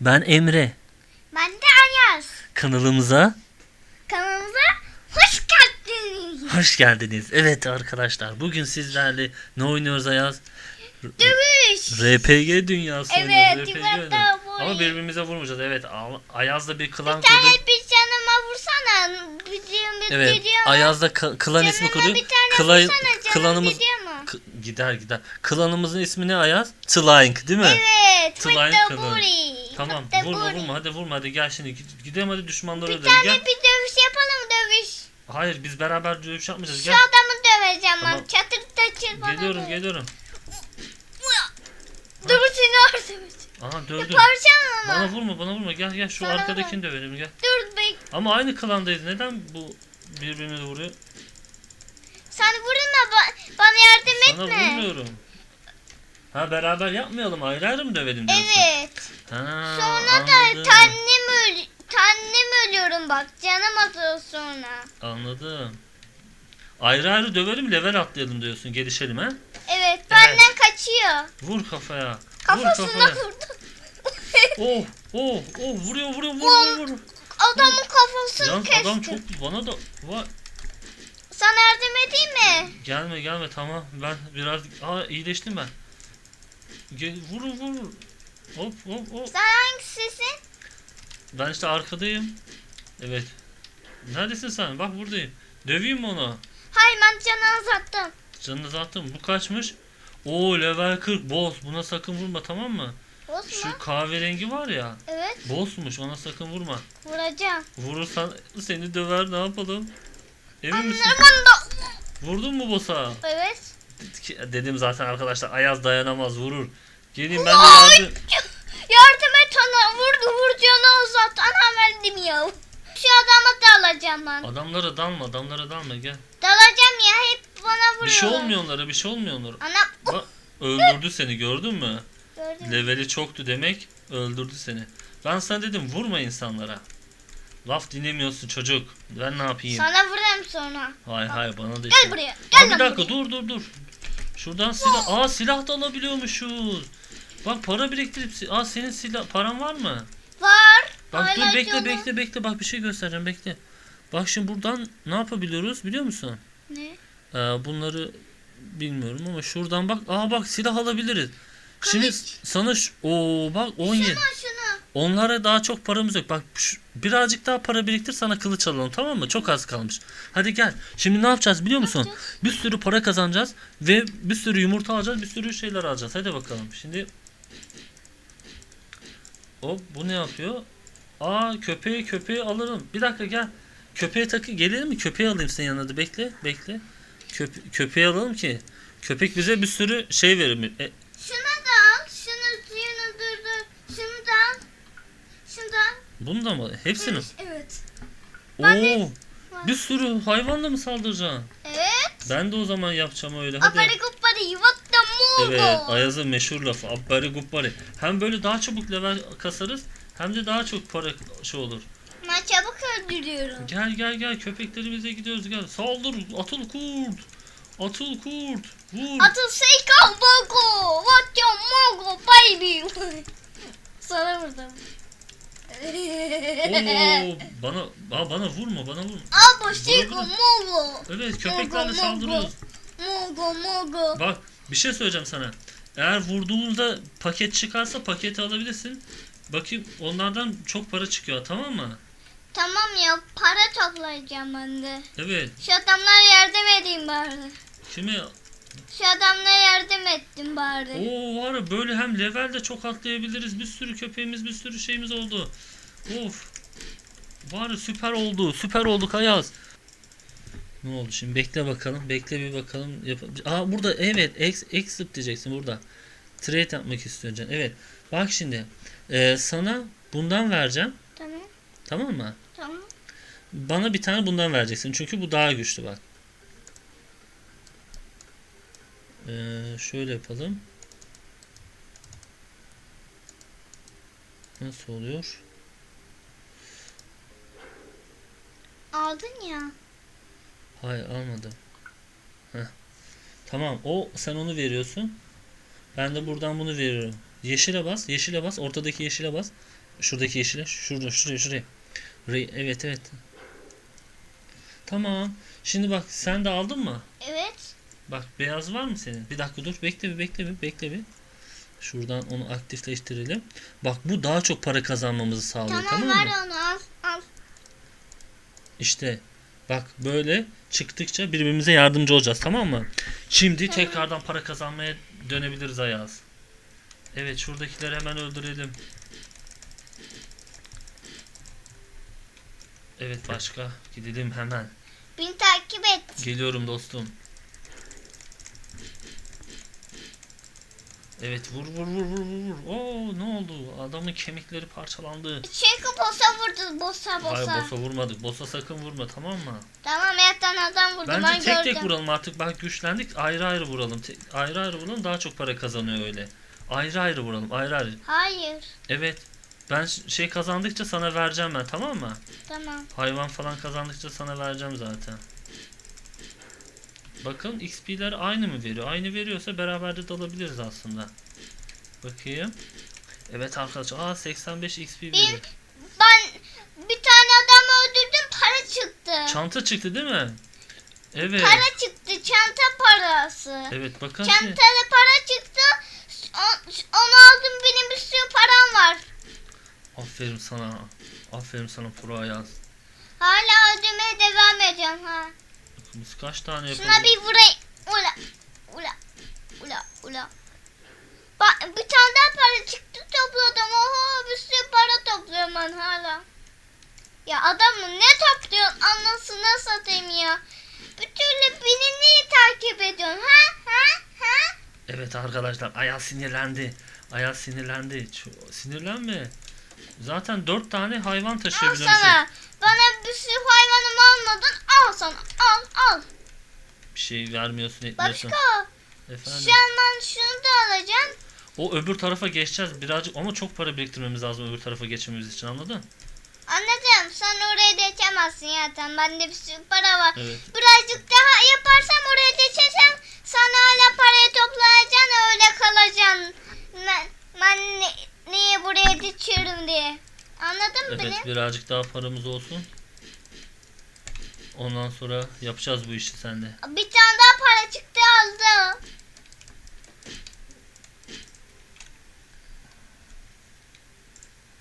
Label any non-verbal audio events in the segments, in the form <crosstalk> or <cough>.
Ben Emre. Ben de Ayaz. Kanalımıza Kanalımıza hoş geldiniz. hoş geldiniz. Evet arkadaşlar bugün sizlerle ne oynuyoruz Ayaz? Dövüş. RPG dünyası Evet, oynuyoruz. RPG oynuyoruz. Ama birbirimize vurmayacağız. Evet Al- Ayaz'da bir klan Bir tane kurduk. bir canıma vursana. Bizim bir Evet gidiyor. Ayaz'da ka- klan ismi Canıma kurduk. bir tane Klan, vursana canım klanımız gidiyor mu? K- gider gider. Klanımızın ismi ne Ayaz? Tlank değil mi? Evet. Tulayn Fıtta kanalı. buri. Tamam Fıtta vurma buri. vurma hadi vurma hadi gel şimdi Gid- gidelim hadi düşmanları Bir öldürelim tane gel. bir dövüş yapalım dövüş. Hayır biz beraber dövüş yapmayacağız Şu gel. adamı döveceğim Tamam. ben. Çatır çatır bana Geliyorum döv. geliyorum. <laughs> Dur seni öldürmüş. Aha dövdüm. Yaparacağım ama. Bana vurma bana vurma gel gel şu Sana arkadakini dövelim gel. Dur bek. Ama aynı klandayız neden bu birbirini vuruyor? Sen vurma ba- bana yardım Sana etme. vurmuyorum. Ha beraber yapmayalım ayrı ayrı mı dövelim diyorsun? Evet. Ha, Sonra anladım. da tannem öl tannem ölüyorum bak canım azıyor sonra. Anladım. Ayrı ayrı dövelim level atlayalım diyorsun gelişelim ha? Evet benden kaçıyor. Vur kafaya. Vur Kafasına kafaya. vurdum. <laughs> Oh oh oh vuruyor vuruyor vur vur vur. Adamın kafasını Yalnız kestim. adam çok bana da vay Sana yardım edeyim mi? gelme gelme tamam ben biraz aa iyileştim ben. Gel, vurun vurun. Hop hop hop. Sen hangisisin? Ben işte arkadayım. Evet. Neredesin sen? Bak buradayım. Döveyim mi onu? Hayır ben canı azalttım. Canını zaten bu kaçmış? Oo level 40 boss. Buna sakın vurma tamam mı? Bozma. Şu kahverengi var ya. Evet Bossmuş ona sakın vurma. vuracağım. Vurursan seni döver ne yapalım? Emin misin? Da. Vurdun mu boss'a? Evet. Dedim zaten arkadaşlar Ayaz dayanamaz vurur. Gelin ben de yardım. Yardım et ana. Vurdu vur canı azalt. Ana verdim ya. Şu adama da alacağım ben. Adamlara dalma adamlara dalma gel. Dalacağım ya hep bana vuruyorlar. Bir şey olmuyor onlara bir şey olmuyor onlara. Ana Bak öldürdü seni gördün mü? gördüm. Leveli çoktu demek öldürdü seni. Ben sana dedim vurma insanlara. Laf dinlemiyorsun çocuk. Ben ne yapayım? Sana vururum sonra. Hay hay bana da Gel işte. buraya. Aa, Gel bir lan dakika buraya. dur dur dur. Şuradan silah. Aa silah da alabiliyormuşuz. Bak para biriktirip Aa senin silah paran var mı? Var. Bak Hala dur bekle canım. bekle bekle bak bir şey göstereceğim bekle. Bak şimdi buradan ne yapabiliyoruz biliyor musun? Ne? Ee, bunları bilmiyorum ama şuradan bak. Aa bak silah alabiliriz. Şimdi Kılıç. sana şu, oo bak 17. Şunu şunu. Onlara daha çok paramız yok. Bak birazcık daha para biriktir sana kılıç alalım tamam mı? Çok az kalmış. Hadi gel. Şimdi ne yapacağız biliyor musun? Bir sürü para kazanacağız ve bir sürü yumurta alacağız, bir sürü şeyler alacağız. Hadi bakalım. Şimdi Hop bu ne yapıyor? Aa köpeği köpeği alırım. Bir dakika gel. Köpeğe takı gelir mi? Köpeği alayım senin yanına da. Bekle, bekle. Köpe köpeği alalım ki köpek bize bir sürü şey verir. E, Şunu da al. Şunu suyunu durdur. Şunu da al. Şunu da al. Bunu da mı? Hepsini. mi? Evet. Oo. Ben de- Bir sürü hayvanla mı saldıracaksın? Evet. Ben de o zaman yapacağım öyle. Hadi. Abari guppari yuvatta mugo. Evet, Ayaz'ın meşhur lafı. Abbari gubbari. Hem böyle daha çabuk level kasarız hem de daha çok para şey olur. Ben çabuk öldürüyorum. Gel gel gel köpeklerimize gidiyoruz gel. Saldır atıl kurt. Atıl kurt. Vur. Atıl seika mogo. What your mogo baby. <laughs> Sana vurdum. Oo, bana aa, bana vurma bana vurma. Seiko Vurabilir. mogo. Evet köpeklerle Mogo, saldırıyoruz. Mogo mogo. Bak bir şey söyleyeceğim sana. Eğer vurduğunda paket çıkarsa paketi alabilirsin. Bakayım onlardan çok para çıkıyor tamam mı? Tamam ya para toplayacağım ben de. Evet. Şu adamlara yardım edeyim bari. Kimi Şu adamlara yardım ettim bari. Oo var ya böyle hem levelde çok atlayabiliriz. Bir sürü köpeğimiz, bir sürü şeyimiz oldu. Of. Var ya süper oldu. Süper olduk Ayaz. Ne oldu şimdi? Bekle bakalım. Bekle bir bakalım. Yap Aa burada evet. Ex, exit diyeceksin burada. Trade yapmak istiyorsun. Evet. Bak şimdi. Ee, sana bundan vereceğim. Tamam Tamam mı? tamam. Bana bir tane bundan vereceksin. Çünkü bu daha güçlü bak. Ee, şöyle yapalım. Nasıl oluyor? Aldın ya. Hayır almadım. Heh. Tamam o sen onu veriyorsun. Ben de buradan bunu veriyorum. Yeşile bas. Yeşile bas. Ortadaki yeşile bas. Şuradaki yeşile. Şurada şuraya şuraya. Re- evet evet. Tamam. Şimdi bak sen de aldın mı? Evet. Bak beyaz var mı senin? Bir dakika dur. Bekle bir bekle bir bekle bir. Şuradan onu aktifleştirelim. Bak bu daha çok para kazanmamızı sağlıyor Tamam, tamam, mı? onu al. Al. İşte bak böyle çıktıkça birbirimize yardımcı olacağız tamam mı? Şimdi Tamam. tekrardan para kazanmaya dönebiliriz Ayaz. Evet şuradakileri hemen öldürelim. Evet başka gidelim hemen. Beni takip et. Geliyorum dostum. Evet vur vur vur vur vur. Oo ne oldu? Adamın kemikleri parçalandı. Çünkü bossa vurdu. Bossa bossa. Hayır bossa vurmadık. Bossa sakın vurma tamam mı? Tamam yatan adam vurdu. Bence ben tek gördüm. tek vuralım artık. Bak güçlendik. Ayrı ayrı vuralım. Te- ayrı ayrı vuralım daha çok para kazanıyor öyle. Ayrı ayrı vuralım. Ayrı ayrı. Hayır. Evet. Ben şey kazandıkça sana vereceğim ben tamam mı? Tamam. Hayvan falan kazandıkça sana vereceğim zaten. Bakın XP'ler aynı mı veriyor? Aynı veriyorsa beraber de dalabiliriz aslında. Bakayım. Evet arkadaşlar. Aa 85 XP veriyor. Ben bir tane adam öldürdüm para çıktı. Çanta çıktı değil mi? Evet. Para çıktı. Çanta parası. Evet bakın. Çantada para çıktı. Onu aldım benim bir sürü param var. Aferin sana. Aferin sana Pro Ayaz. Hala ödemeye devam ediyorum ha. Biz kaç tane Şuna yapalım? bir vurayım. Ula. Ula. Ula. Ula. Bak bir tane daha para çıktı topladım. Oho bir sürü para topluyorum ben hala. Ya adamı ne topluyorsun anasını satayım ya. Bir türlü beni niye takip ediyorsun ha ha ha? Evet arkadaşlar Ayaz sinirlendi. Ayaz sinirlendi. Sinirlenme. Zaten dört tane hayvan Al taşıyabiliyorsun. sana. Bana bir sürü hayvanımı almadın. Al sana. Al. Bir şey vermiyorsun etmiyorsun. Başka. Efendim. Şu an ben şunu da alacağım. O öbür tarafa geçeceğiz birazcık ama çok para biriktirmemiz lazım öbür tarafa geçmemiz için anladın? Anladım. Sen oraya geçemezsin zaten. Bende bir sürü para var. Evet. Birazcık daha yaparsam oraya geçersem sana hala parayı toplayacaksın öyle kalacaksın. Ben, ben ne- niye buraya geçiyorum diye. Anladın mı Evet beni? birazcık daha paramız olsun. Ondan sonra yapacağız bu işi sende. Bir tane daha para çıktı aldım.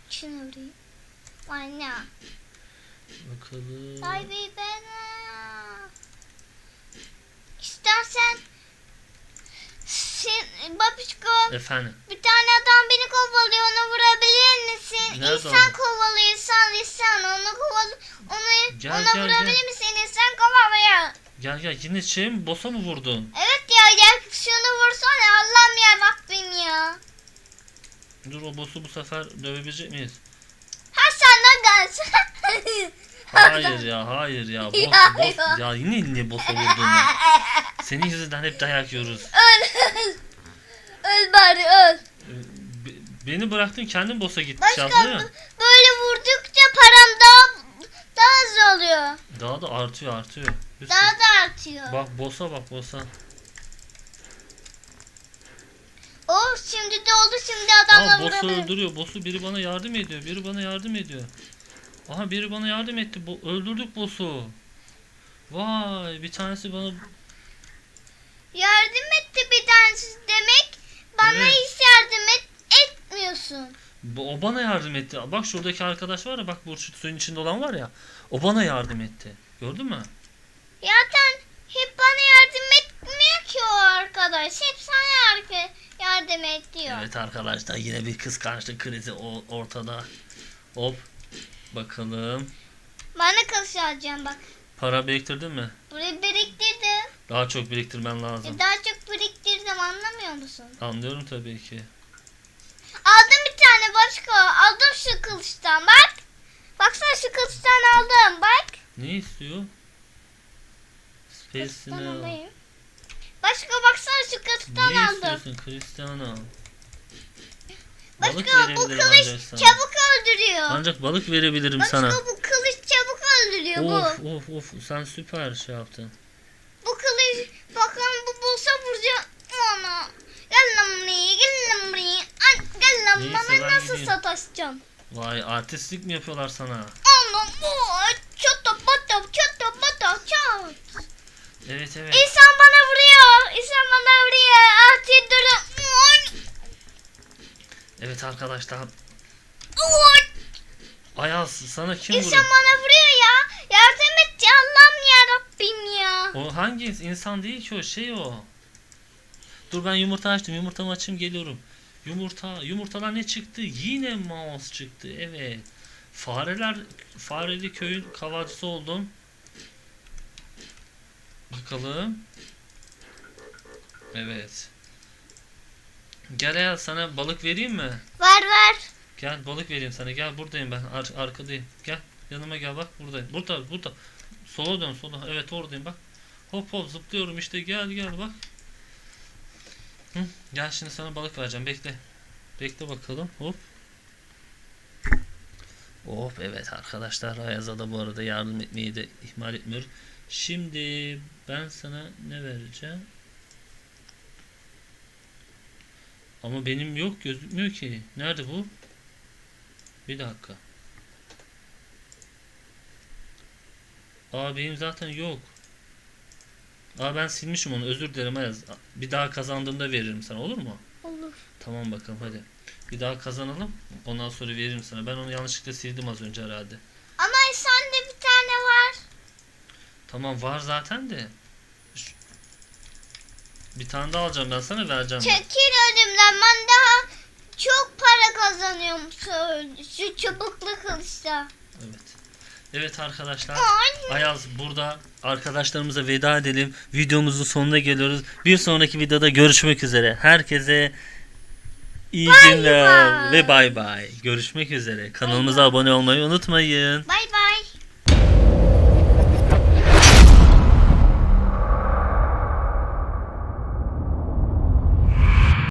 Şunu vurayım. Anne. Bakalım. Ay bir bana. İstersen sen babişko Efendim. bir tane adam beni kovalıyor onu vurabilir misin? Nerede İnsan o? kovalıyor insan insan onu koval onu Gel, ona gel, vurabilir gel. misin? Gel gel yine şey mi bossa mı vurdun? Evet ya gel şunu vursana Allah'ım ya Rabbim ya. Dur o boss'u bu sefer dövebilecek miyiz? Ha senden gelsin. <laughs> Hayır ya hayır ya. Boss, Ya, boss, ya. ya yine niye boss'a vurdun ya? Senin yüzünden hep dayak yiyoruz. öl öl. Bari öl. Ee, be- Beni bıraktın kendin boss'a gitmiş Başka böyle vurdukça param daha daha hızlı oluyor. Daha da artıyor artıyor. Bir sürü- Daha da artıyor. Bak boss'a bak boss'a. Oh şimdi de oldu şimdi adamla Aa boss'u vurabilirim. öldürüyor. Boss'u biri bana yardım ediyor. Biri bana yardım ediyor. Aha biri bana yardım etti. Bo- öldürdük boss'u. Vay bir tanesi bana Yardım etti bir tanesi demek. Bana Evet. hiç yardım et, etmiyorsun. Bu- O bana yardım etti. Bak şuradaki arkadaş var ya bak bu suyun içinde olan var ya. O bana yardım etti. Gördün mü? Zaten hep bana yardım etmiyor ki o arkadaş. Hep sana yardım, ediyor. Evet arkadaşlar yine bir kıskançlık krizi ortada. Hop. Bakalım. Bana kılışacağım bak. Para biriktirdin mi? Burayı biriktirdim. Daha çok biriktirmen lazım. E daha çok biriktirdim anlamıyor musun? Anlıyorum tabii ki. Aldım bir tane başka. Aldım şu kılıçtan bak. Baksana şu kılıçtan aldım bak. Ne istiyor? Alayım. Başka baksana şu kılıçtan Ne aldım. istiyorsun Cristiano? Balık Başka bu kılıç sana. çabuk öldürüyor. Ancak balık verebilirim Başka sana. bu kılıç çabuk öldürüyor Of bu. of of sen süper şey yaptın. Bu kılıç bakın bu bulsa vuracak ona. Gel lan buraya gel lan buraya. Gel lan Neyse, bana nasıl gideyim. sataşacaksın? Vay artistlik mi yapıyorlar sana? Evet evet. İnsan bana vuruyor. İnsan bana vuruyor. Ahti durun. Evet arkadaşlar. Ayaz sana kim İnsan vuruyor? bana vuruyor ya. Yardım et ya Allah'ım ya Rabbim ya. O hangi ins- insan değil ki o şey o. Dur ben yumurta açtım. Yumurtamı açayım geliyorum. Yumurta, yumurtadan ne çıktı? Yine mouse çıktı. Evet. Fareler, fareli köyün kahvaltısı oldum. Bakalım. Evet. Gel ya sana balık vereyim mi? Var var. Gel balık vereyim sana. Gel buradayım ben. Ar- arkadayım. Gel. Yanıma gel bak buradayım. Burada burada. Sola dön sola. Evet oradayım bak. Hop hop zıplıyorum işte. Gel gel bak. Hı, gel şimdi sana balık vereceğim. Bekle. Bekle bakalım. Hop. Hop evet arkadaşlar Ayaz'a da bu arada yardım etmeyi de ihmal etmiyor. Şimdi ben sana ne vereceğim? Ama benim yok gözükmüyor ki. Nerede bu? Bir dakika. Aa benim zaten yok. Aa ben silmişim onu özür dilerim Ayaz. Bir daha kazandığımda veririm sana olur mu? Olur. Tamam bakalım hadi. Bir daha kazanalım. Ondan sonra veririm sana. Ben onu yanlışlıkla sildim az önce herhalde. Ama sende bir tane var. Tamam var zaten de. Bir tane daha alacağım ben sana vereceğim. ben. Çekil önümden ben daha çok para kazanıyorum şu, şu çubuklu kılıçta. Evet. Evet arkadaşlar. Ay. Ayaz burada arkadaşlarımıza veda edelim. Videomuzun sonuna geliyoruz. Bir sonraki videoda görüşmek üzere. Herkese iyi Bay günler bay. ve bay bay. Görüşmek üzere. Kanalımıza abone olmayı unutmayın. Bay